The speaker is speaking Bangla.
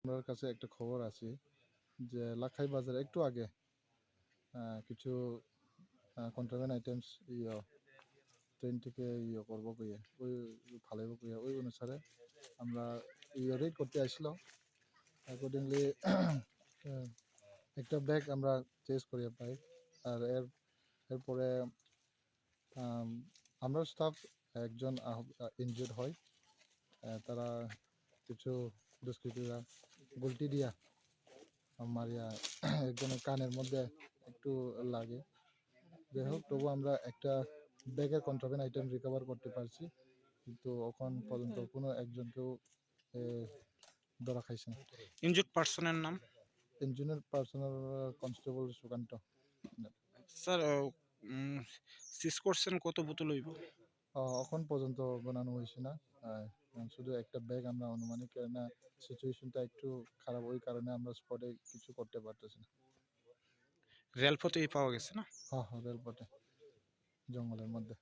আপনার কাছে একটা খবর আছে যে লাখাই বাজারে একটু আগে কিছু কন্ট্রাভেন আইটেমস ইয়ে ট্রেন থেকে ইয়ে করব কইয়ে ওই ফালাইব কইয়ে ওই অনুসারে আমরা ইয়ে রেড করতে আসলো অ্যাকর্ডিংলি একটা ব্যাগ আমরা চেস করিয়ে পাই আর এর এরপরে আম, আমরা স্টাফ একজন ইনজুর্ড হয় তারা কিছু দুষ্কৃতীরা গুলটি দিয়া মারিয়া একজনের কানের মধ্যে একটু লাগে। যাই হোক তবু আমরা একটা ব্যাগের কন্ট্রাভেন আইটেম রিকভার করতে পারছি কিন্তু এখন পর্যন্ত কোনো একজনকেও ধরা খাইছে না। ইনজুড পার্সনের নাম? Engineer personal constable Sukanta. Sir seize করছেন কত বোতল হইব? এখন পর্যন্ত বানানো হয়েছে না। শুধু একটা ব্যাগ আমরা অনুমানিক না সিচুয়েশনটা একটু খারাপ ওই কারণে আমরা স্পটে কিছু করতে পারতেছি না। রেলপথেই পাওয়া গেছে না? হ্যাঁ হ্যাঁ রেলপথে জঙ্গলের মধ্যে।